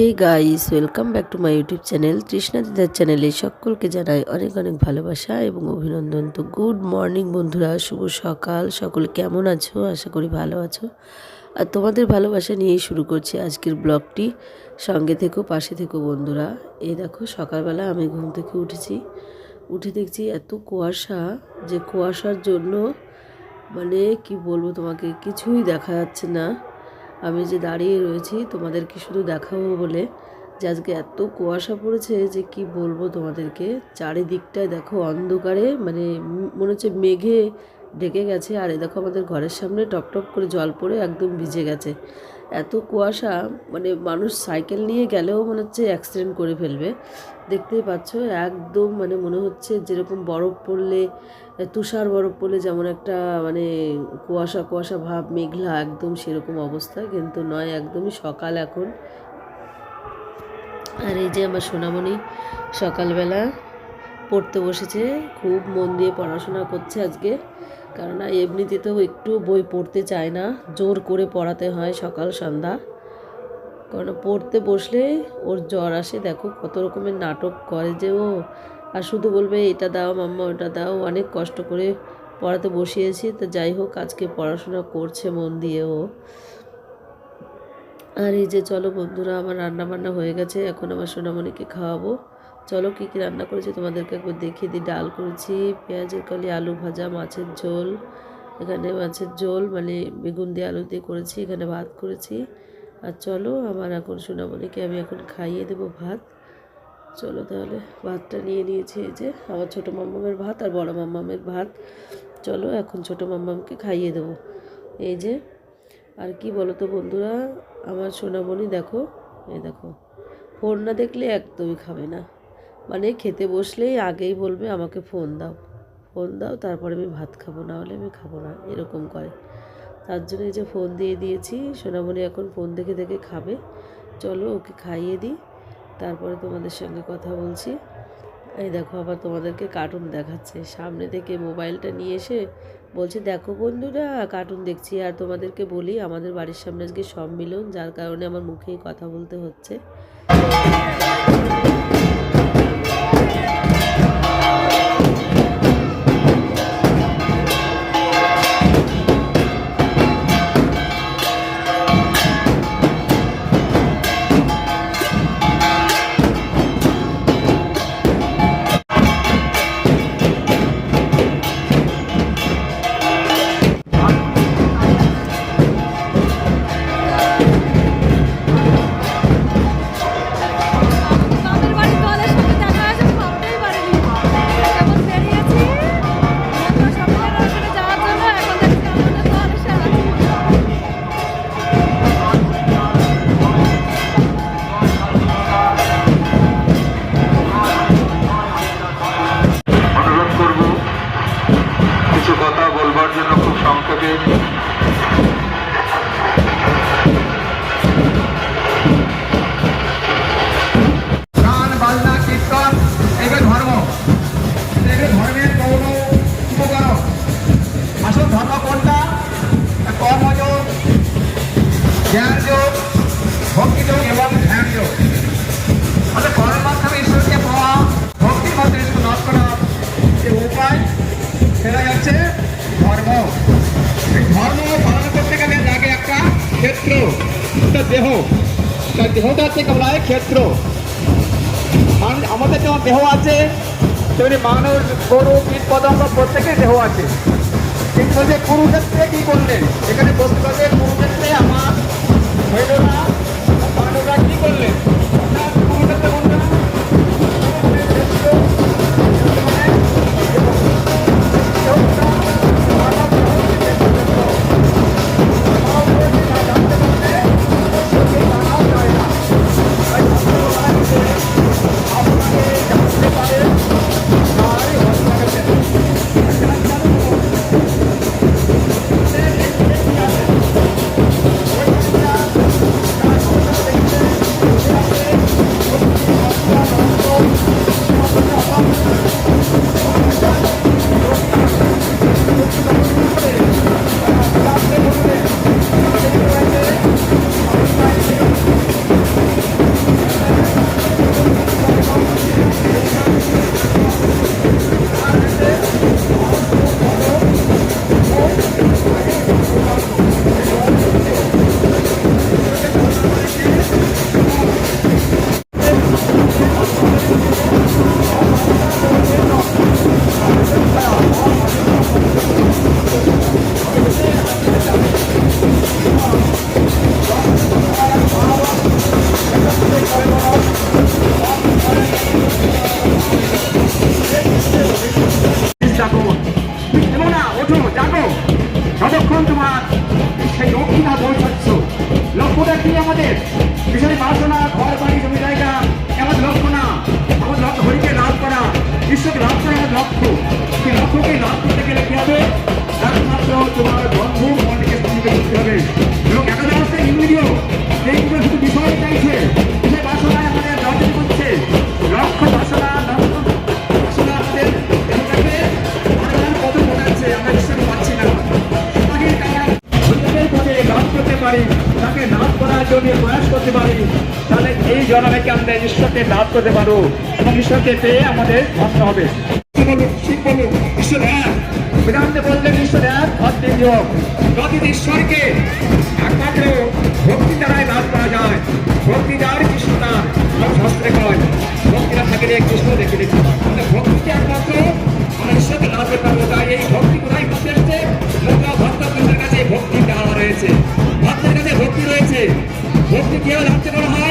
Hey guys, welcome back to my YouTube channel. Trishna দিদার চ্যানেলে সকলকে জানাই অনেক অনেক ভালোবাসা এবং অভিনন্দন। তো গুড মর্নিং বন্ধুরা, শুভ সকাল। সকলে কেমন আছো? আশা করি ভালো আছো। আর তোমাদের ভালোবাসা নিয়েই শুরু করছি আজকের ব্লগটি। সঙ্গে থেকো, পাশে থেকো বন্ধুরা। এই দেখো, সকালবেলা আমি ঘুম থেকে উঠেছি। উঠে দেখছি এত কুয়াশা, যে কুয়াশার জন্য মানে কি বলব তোমাকে, কিছুই দেখা যাচ্ছে না। আমি যে দাঁড়িয়ে রয়েছি, তোমাদেরকে শুধু দেখাবো বলে যে আজকে এত কুয়াশা পড়েছে যে কি বলব তোমাদেরকে। চারিদিকটায় দেখো অন্ধকারে মানে মনে হচ্ছে মেঘে ঢেকে গেছে। আর এ দেখো আমাদের ঘরের সামনে টপটপ টপ করে জল পড়ে একদম ভিজে গেছে। এত কুয়াশা মানে মানুষ সাইকেল নিয়ে গেলেও মনে হচ্ছে অ্যাক্সিডেন্ট করে ফেলবে। দেখতেই পাচ্ছ, একদম মানে মনে হচ্ছে যেরকম বরফ পড়লে, তুষার বরফ পড়লে যেমন একটা মানে কুয়াশা কুয়াশা ভাব, মেঘলা, একদম সেরকম অবস্থা। কিন্তু নয়, একদমই সকাল এখন। আর এই যে আমার সোনামণি সকালবেলা পড়তে বসেছে, খুব মন দিয়ে পড়াশোনা করছে আজকে। কেননা এমনিতে তো একটু বই পড়তে চায় না, জোর করে পড়াতে হয় সকাল সন্ধ্যা। কারণ পড়তে বসলে ওর জ্বর আসে, দেখো কত রকমের নাটক করে যে ও, আর শুধু বলবে এটা দাও মাম্মা, ওটা দাও, অনেক কষ্ট করে পড়াতে বসিয়েছি, তো যাই হোক আজকে পড়াশোনা করছে মন দিয়ে ও। আর এই যে চলো বন্ধুরা, আমার রান্না বান্না হয়ে গেছে, এখন আমার সোনামণিকে খাওয়াবো। চলো কী কী রান্না করেছি তোমাদেরকে একবার দেখিয়ে দিই। ডাল করেছি, পেঁয়াজের কালি, আলু ভাজা, মাছের ঝোল, এখানে মাছের ঝোল মানে বেগুন দিয়ে আলু দিয়ে করেছি, এখানে ভাত করেছি। আর চলো আমার এখন সোনামণিকে আমি এখন খাইয়ে দেবো ভাত। চলো তাহলে ভাতটা নিয়ে নিয়েছি এই যে, আমার ছোটো মাম্মামের ভাত আর বড় মাম্মামের ভাত। চলো এখন ছোটো মাম্মামকে খাইয়ে দেবো। এই যে, আর কি বলো তো বন্ধুরা, আমার সোনামণি দেখো, এই দেখো ফোন না দেখলে একদমই খাবে না। মানে খেতে বসলেই আগেই বলবে, আমাকে ফোন দাও। ফোন দাও, তারপরে আমি ভাত খাব, না হলে আমি খাব না। এরকম করে। তার জন্য এই যে ফোন দিয়ে দিয়েছি, সোনামণি এখন ফোন দেখে দেখে খাবে। চলো ওকে খাইয়ে দিই, তারপরে তোমাদের সঙ্গে কথা বলছি। এই দেখো আবার তোমাদেরকে কার্টুন দেখাচ্ছে। সামনে থেকে মোবাইলটা নিয়ে এসে বলছে, দেখো বন্ধুরা কার্টুন দেখছি। আর তোমাদেরকে বলি, আমাদের বাড়ির সামনে আজকে সম্মিলন যার কারণে আমার মুখেই কথা বলতে হচ্ছে। ক্ষেত্র একটা দেহ তার দেহটা হচ্ছে কেবল ক্ষেত্র আমাদের যেমন দেহ আছে তেমনি মানুষ গরু কীট পতঙ্গ প্রত্যেকের দেহ আছে কিন্তু যে কুরুক্ষেত্রে কি করলেন এখানে বলতে পারবে কুরুক্ষেত্রে আমার হইল না তাহলে এই জন্মে কি আমরা ঈশ্বরকে লাভ করতে পারব? এবং ঈশ্বরকে পেয়ে আমাদের ধন্য হবে। ঈশ্বর ঈশ্বরকে একমাত্র ভক্তি দ্বারাই লাভ করা যায় কৃষ্ণ কৃষ্ণ দেখে ভক্তিকে ঈশ্বরকে লাভ তাই এই কাছে ভক্তি রয়েছে। কাছে ভক্তি রয়েছে। ভক্তি কীভাবে জানতে বলা হয়?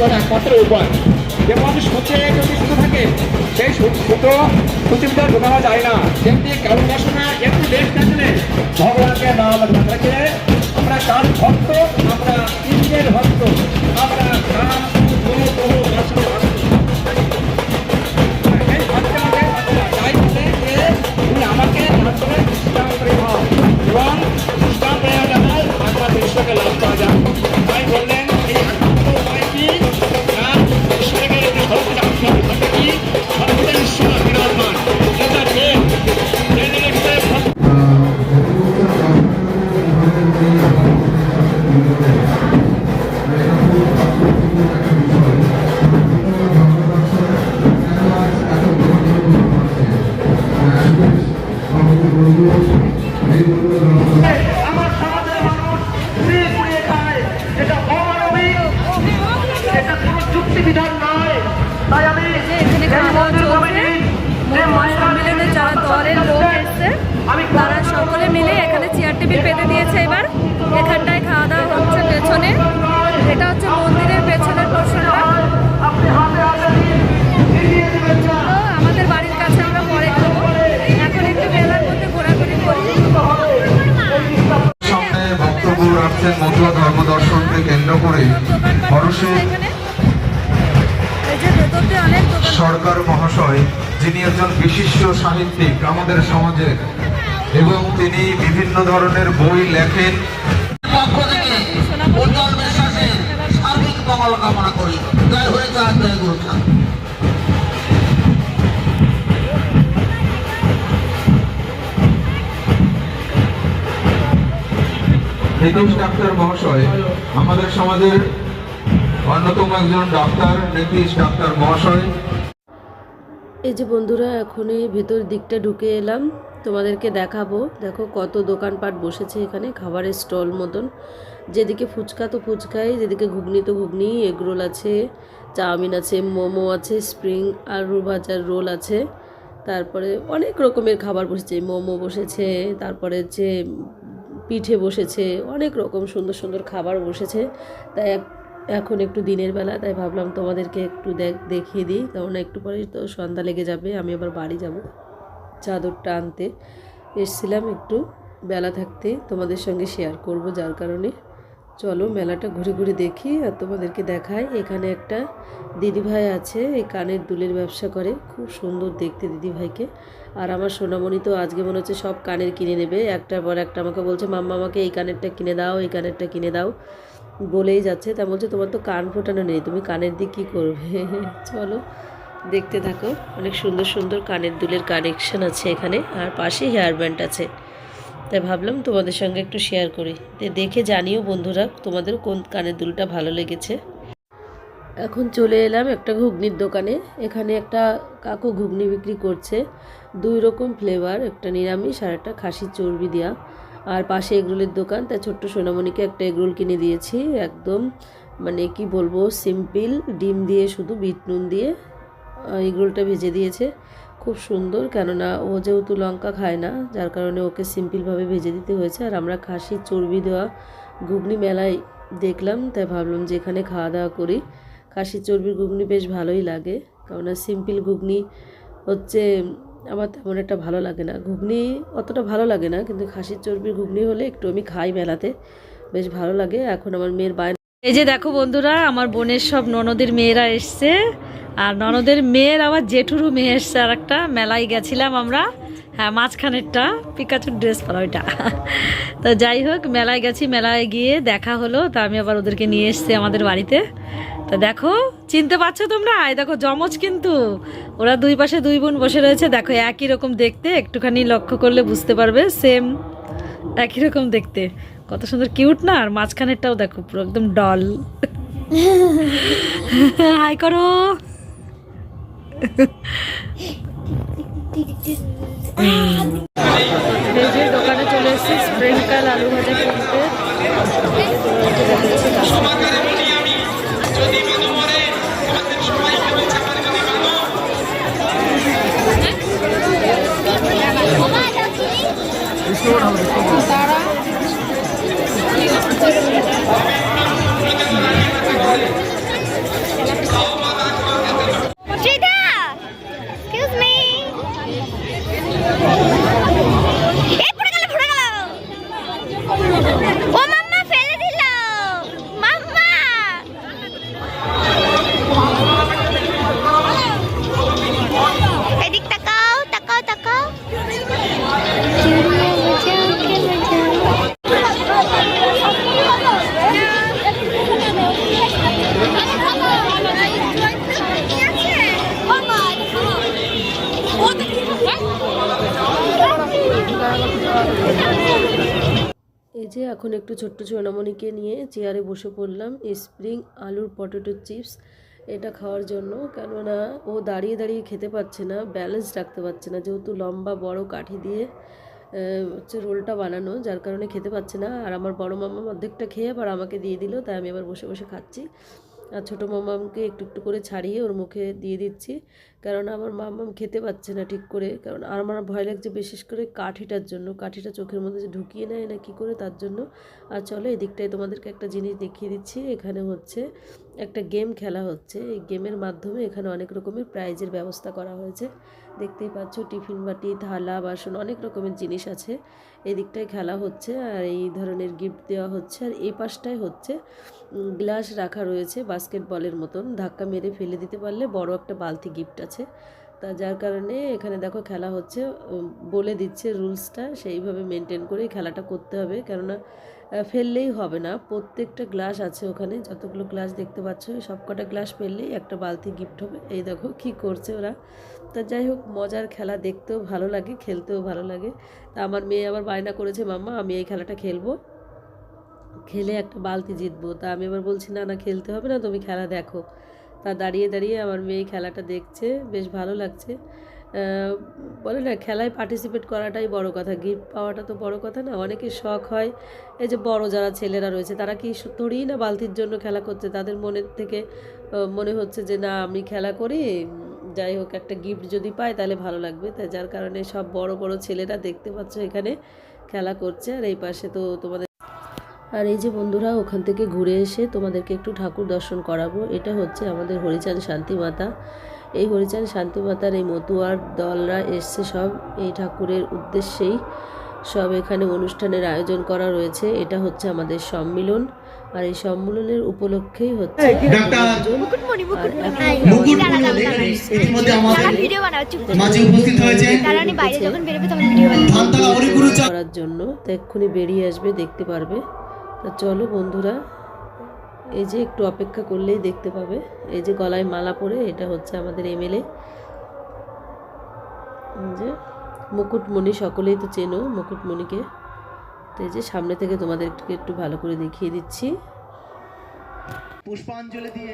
করা একমাত্র উপায় যেমন সূত্রে যদি শুধু থাকে, সেই সুতো সুচির ভিতরে ঢোকানো যায় না। যেমনি কারণ বাসনা একটু বেশ থাকলে ভগবানকে নাম না আমার রাখছেন মতুয়া ধর্ম দর্শনকে কেন্দ্র করে সরকার মহাশয়, যিনি একজন বিশিষ্ট সাহিত্যিক আমাদের সমাজের, এবং তিনি বিভিন্ন ধরনের বই লেখেন। কামনা করি। নীতিশ ডাক্তার মহাশয়, আমাদের সমাজের অন্যতম একজন ডাক্তার, নীতিশ ডাক্তার মহাশয়। এই যে বন্ধুরা, এখনই ভেতর দিকটা ঢুকে এলাম। তোমাদেরকে দেখাবো। দেখো কত দোকানপাট বসেছে এখানে, খাবারের স্টল মতন। যেদিকে ফুচকা তো ফুচকাই, যেদিকে ঘুগনি তো ঘুগনি, এগরোল আছে, চাউমিন আছে, মোমো আছে, স্প্রিং আলু ভাজার রোল আছে। তারপরে অনেক রকমের খাবার বসেছে, মোমো বসেছে, তারপরে যে পিঠে বসেছে, অনেক রকম সুন্দর সুন্দর খাবার বসেছে। তাই এখন একটু দিনের বেলা, তাই ভাবলাম তোমাদেরকে একটু দেখ, দেখিয়ে দিই। কারণ একটু পরেই তো সন্ধ্যা লেগে যাবে, আমি আবার বাড়ি যাব। চাদরটা আনতে এসছিলাম একটু, বেলা থাকতে তোমাদের সঙ্গে শেয়ার করব যার কারণে। চলো মেলাটা ঘুরে ঘুরে দেখি আর তোমাদেরকে দেখাই। এখানে একটা দিদিভাই আছে, এই কানের দুলের ব্যবসা করে, খুব সুন্দর দেখতে দিদিভাইকে। আর আমার সোনামণি তো আজকে মনে হচ্ছে সব কানের কিনে নেবে। একটার পর একটা আমাকে বলছে, মাম্মা, আমাকে এই কানেরটা কিনে দাও, এই কানেরটা কিনে দাও। বলেই যাচ্ছে। তা বলছে, তোমার তো কান ফোটানো নেই, তুমি কানের দিয়ে কী করবে? চলো দেখতে থাকো। অনেক সুন্দর সুন্দর কানের দুলের কানেকশন আছে এখানে। আর পাশে হেয়ার ব্যান্ড আছে। তাই ভাবলাম তোমাদের সঙ্গে একটু শেয়ার করি। দেখে জানিও বন্ধুরা তোমাদের কোন কানের দুলটা ভালো লেগেছে। এখন চলে এলাম একটা ঘুগনির দোকানে। এখানে একটা কাকু ঘুগনি বিক্রি করছে। দুই রকম ফ্লেভার একটা নিরামিষ আর একটা খাসির চর্বি দেওয়া আর পাশে এগরোলের দোকান, তাই ছোট্ট সোনামণিকে একটা এগরোল কিনে দিয়েছি। একদম মানে কি বলব সিম্পল ডিম দিয়ে শুধু, বিট নুন দিয়ে এগরোলটা ভেজে দিয়েছে। খুব সুন্দর, কেননা ও যেহেতু লঙ্কা খায় না, যার কারণে ওকে সিম্পলভাবে ভেজে দিতে হয়েছে। আর আমরা খাসির চর্বি দেওয়া ঘুগনি মেলায় দেখলাম, তাই ভাবলাম যে এখানে খাওয়া দাওয়া করি। খাসির চর্বির ঘুগনি বেশ ভালোই লাগে, কেননা সিম্পল ঘুগনি হচ্ছে আমার তেমন একটা ভালো লাগে না। ঘুগনি অতটা ভালো লাগে না, কিন্তু খাসির চর্বির ঘুগনি হলে একটু আমি খাই মেলাতে, বেশ ভালো লাগে। এখন আমার মেয়ের বায়না এই যে দেখো বন্ধুরা, আমার বোনের সব ননদের মেয়েরা এসছে। ননদের মেয়ের আবার জেঠুরও মেয়ে এসছে আর একটা মেলায় গেছিলাম আমরা। হ্যাঁ মাঝখানেরটা। পিকাচুর ড্রেস পরা ওইটা। তো যাই হোক, মেলায় গেছি। মেলায় গিয়ে দেখা হলো। তা আমি আবার ওদেরকে নিয়ে এসছি আমাদের বাড়িতে। তা দেখো, চিনতে পারছ তোমরা? এই দেখো জমজ কিন্তু। ওরা দুই পাশে দুই বোন বসে রয়েছে। দেখো, একই রকম দেখতে। একটুখানি লক্ষ্য করলে বুঝতে পারবে। সেম, একই রকম দেখতে। কত সুন্দর কিউট না? আর মাঝখানেরটাও দেখো, পুরো একদম ডল। হাই করো। যে দোকানে চলে এসেছি স্প্রিংকাল আলু ভাজা কিনতে Rita! যে এখন একটু ছোট্ট সোনামণিকে নিয়ে চেয়ারে বসে পড়লাম স্প্রিং আলুর পটেটো চিপস এটা খাওয়ার জন্য। কেননা ও দাঁড়িয়ে দাঁড়িয়ে খেতে পারছে না ব্যালেন্স রাখতে পারছে না, যেহেতু লম্বা, বড় কাঠি দিয়ে হচ্ছে রোলটা বানানো, যার কারণে খেতে পাচ্ছে না। আর আমার বড় মামা অর্ধেকটা খেয়ে আবার আমাকে দিয়ে দিল, তাই আমি আবার বসে বসে খাচ্ছি। আর ছোটো মামামকে একটু একটু করে ছাড়িয়ে ওর মুখে দিয়ে দিচ্ছি। কারণ আমার মামাম খেতে পাচ্ছে না ঠিক করে। কারণ আর আমার ভয় লাগছে বিশেষ করে কাঠিটার জন্য। কাঠিটা চোখের মধ্যে যে ঢুকিয়ে নেয় না কি করে তার জন্য। আর চলো এদিকটায় তোমাদেরকে একটা জিনিস দেখিয়ে দিচ্ছি। এখানে হচ্ছে একটা গেম খেলা হচ্ছে। এই গেমের মাধ্যমে এখানে অনেক রকমের প্রাইজের ব্যবস্থা করা হয়েছে। দেখতেই পাচ্ছ টিফিন বাটি, থালা, বাসন অনেক রকমের জিনিস আছে। এই দিকটায় খেলা হচ্ছে আর এই ধরনের গিফট দেওয়া হচ্ছে। আর এই পাশটায় হচ্ছে গ্লাস রাখা রয়েছে বাস্কেটবলের মতন। ধাক্কা মেরে ফেলে দিতে পারলে বড় একটা বালতি গিফট আছে। তা যার কারণে এখানে দেখো খেলা হচ্ছে বলে দিচ্ছে রুলসটা, সেইভাবে মেনটেন করে খেলাটা করতে হবে। কেননা ফেললেই হবে না। প্রত্যেকটা গ্লাস আছে ওখানে, যতগুলো গ্লাস দেখতে পাচ্ছ সব কটা গ্লাস ফেললেই একটা বালতি গিফট হবে। এই দেখো কি করছে ওরা। তা যাই হোক, মজার খেলা দেখতেও ভালো লাগে, খেলতেও ভালো লাগে। তা আমার মেয়ে আবার বায়না করেছে, মাম্মা, আমি এই খেলাটা খেলব। খেলে একটা বালতি জিতবো। তা আমি এবার বলছি, না না, খেলতে হবে না, তুমি খেলা দেখো। তা দাঁড়িয়ে দাঁড়িয়ে আমার মেয়ে খেলাটা দেখছে, বেশ ভালো লাগছে। বলে না, খেলায় পার্টিসিপেট করাটাই বড় কথা গিফট পাওয়াটা তো বড় কথা না। অনেকের শখ হয়, এই যে বড় যারা ছেলেরা রয়েছে, তারা কি তোরই না বালতির জন্য খেলা করছে? তাদের মনের থেকে মনে হচ্ছে যে, না, আমি খেলা করি, যাই হোক, একটা গিফট যদি পাই, তাহলে ভালো লাগবে। তাই যার কারণে সব বড় বড় ছেলেরা দেখতে পাচ্ছ এখানে খেলা করছে। আর এই পাশে তো তোমাদের আর এই যে বন্ধুরা ওখান থেকে ঘুরে এসে তোমাদেরকে একটু ঠাকুর দর্শন করাবো। এটা হচ্ছে আমাদের হরিচাঁদ শান্তি মাতা। এই হরিচাঁদ শান্তি মাতার এই মতুয়ার দলরা এসছে সব। এই ঠাকুরের উদ্দেশ্যেই সব এখানে অনুষ্ঠানের আয়োজন করা রয়েছে। এটা হচ্ছে আমাদের সম্মিলন। আর এই সম্মিলনের উপলক্ষেই হচ্ছে চা করার জন্য তো এক্ষুনি বেরিয়ে আসবে দেখতে পারবে। তা চলো বন্ধুরা, এই যে একটু অপেক্ষা করলেই দেখতে পাবে। এই যে গলায় মালা পরে, এটা হচ্ছে আমাদের এমএলএ। যে মুকুটমণি, সকলেই তো চেনো মুকুটমণিকে। তো এই যে সামনে থেকে তোমাদেরকে একটু ভালো করে দেখিয়ে দিচ্ছি।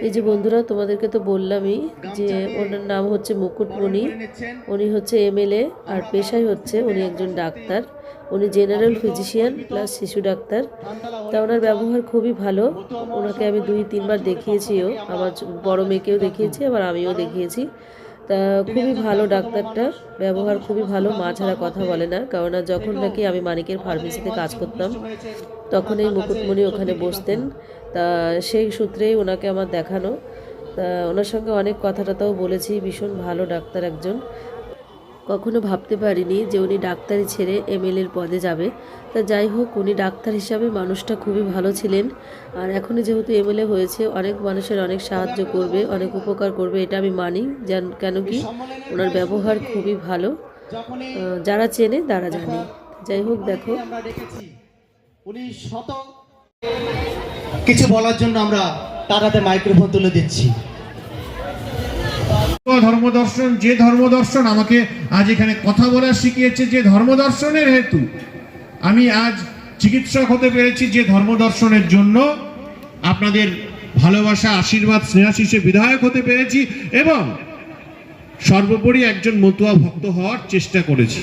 এই যে বন্ধুরা তোমাদেরকে তো বললামই যে ওনার নাম হচ্ছে মুকুটমণি। উনি হচ্ছে এমএলএ আর পেশায় হচ্ছে উনি একজন ডাক্তার। উনি জেনারেল ফিজিশিয়ান প্লাস শিশু ডাক্তার। তা ওনার ব্যবহার খুবই ভালো। ওনাকে আমি দুই তিনবার দেখিয়েছিও। আমার বড় মেয়েকেও দেখিয়েছি আবার আমিও দেখিয়েছি। তা খুবই ভালো ডাক্তারটা। ব্যবহার খুবই ভালো মা ছাড়া কথা বলে না। কারণ যখন নাকি আমি মানিকের ফার্মেসিতে কাজ করতাম তখন এই মুকুটমণি ওখানে বসতেন। তা সেই সূত্রেই ওনাকে আমার দেখানো। তা ওনার সঙ্গে অনেক কথা টথাও বলেছি, ভীষণ ভালো ডাক্তার একজন। কখনো ভাবতে পারিনি যে উনি ডাক্তারি ছেড়ে এমএলএর পদে যাবে। তা যাই হোক, উনি ডাক্তার হিসাবে মানুষটা খুবই ভালো ছিলেন। আর এখনই যেহেতু এমএলএ হয়েছে, অনেক মানুষের অনেক সাহায্য করবে, অনেক উপকার করবে, এটা আমি মানি। যেন, কেন কি ওনার ব্যবহার খুবই ভালো। যারা চেনে তারা জানে। যাই হোক, দেখো। উনি শত কিছু বলার জন্য আমরা তার হাতে মাইক্রোফোন তুলে দিচ্ছি। ধর্মদর্শন, যে ধর্মদর্শন আমাকে আজ এখানে কথা বলা শিখিয়েছে, যে ধর্মদর্শনের হেতু। আমি আজ চিকিৎসক হতে পেরেছি যে ধর্মদর্শনের জন্য। আপনাদের ভালোবাসা, আশীর্বাদ স্নেহাশিসে বিধায়ক হতে পেরেছি এবং সর্বোপরি একজন মতুয়া ভক্ত হওয়ার চেষ্টা করেছি।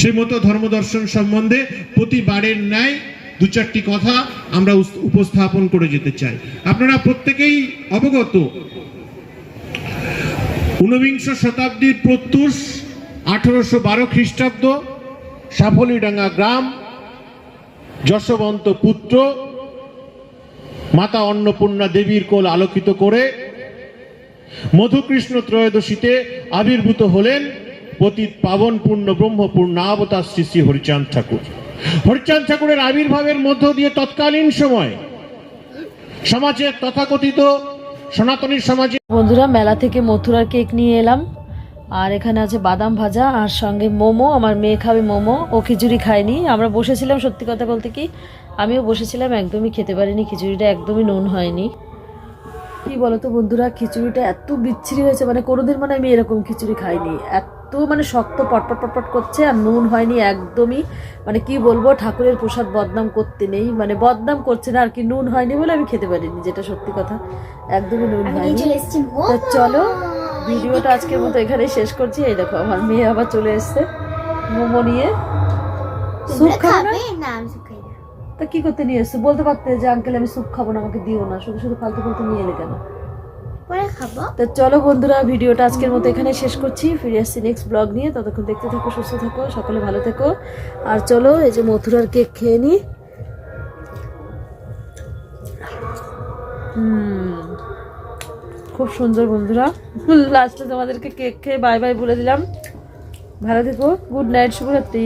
সেই মতো ধর্মদর্শন সম্বন্ধে প্রতিবারের ন্যায় দু চারটি কথা আমরা উপস্থাপন করে যেতে চাই। আপনারা প্রত্যেকেই অবগত, ঊনবিংশ শতাব্দীর প্রত্যুষ আঠারোশো বারো খ্রিস্টাব্দ সাফলিডাঙ্গা গ্রাম, যশবন্ত পুত্র, মাতা অন্নপূর্ণা দেবীর কোল আলোকিত করে মধুকৃষ্ণ ত্রয়োদশীতে আবির্ভূত হলেন পতিত পাবন পূর্ণ ব্রহ্মপূর্ণ অবতার শ্রী শ্রী হরিচাঁদ ঠাকুর। হরিচাঁদ ঠাকুরের আবির্ভাবের মধ্য দিয়ে তৎকালীন সময় সমাজের তথাকথিত সনাতনী সমাজে বন্ধুরা, মেলা থেকে মথুরার কেক নিয়ে এলাম। আর এখানে আছে বাদাম ভাজা, আর সঙ্গে মোমো, আমার মেয়ে খাবে মোমো, ও খিচুড়ি খায়নি। আমরা বসেছিলাম সত্যি কথা বলতে কি, আমিও বসেছিলাম, একদমই খেতে পারিনি, খিচুড়িটা একদমই নুন হয়নি। কি বলতো বন্ধুরা, খিচুড়িটা এত বিচ্ছিরি হয়েছে মানে কোনোদিন মানে আমি এরকম খিচুড়ি খাইনি। এত মানে শক্ত পটপট পটপট করছে আর নুন হয়নি একদমই। মানে কি বলব ঠাকুরের প্রসাদ বদনাম করতে নেই। মানে বদনাম করছে না আর কি নুন হয়নি বলে আমি খেতে পারিনি যেটা সত্যি কথা। একদমই নুন হয়নি। চলে ভিডিওটা আজকের মতো এখানেই শেষ করছি। এই দেখো আমার মেয়ে আবার চলে এসছে মোমো নিয়ে। স্যুপ খাবে না? তা কি করতে নিয়ে এসছো? বলতে পারতে যে আঙ্কেল আমি স্যুপ খাব না আমাকে দিও না। শুধু শুধু ফালতু ফালতু নিয়ে এলে কেন? পরে খাব। তো চলো বন্ধুরা, ভিডিওটা আজকের মতো এখানে শেষ করছি। ফিরে আসছি নেক্সট ব্লগ নিয়ে। ততক্ষণ দেখতে থাকো, সুস্থ থাকো, সকলে ভালো থেকো। আর চলো, এই যে মথুরার কেক খেয়ে নি। খুব সুন্দর বন্ধুরা। লাস্টে তোমাদেরকে কেক খেয়ে বাই বাই বলে দিলাম। ভালো থেকো গুড নাইট শুভরাত্রি।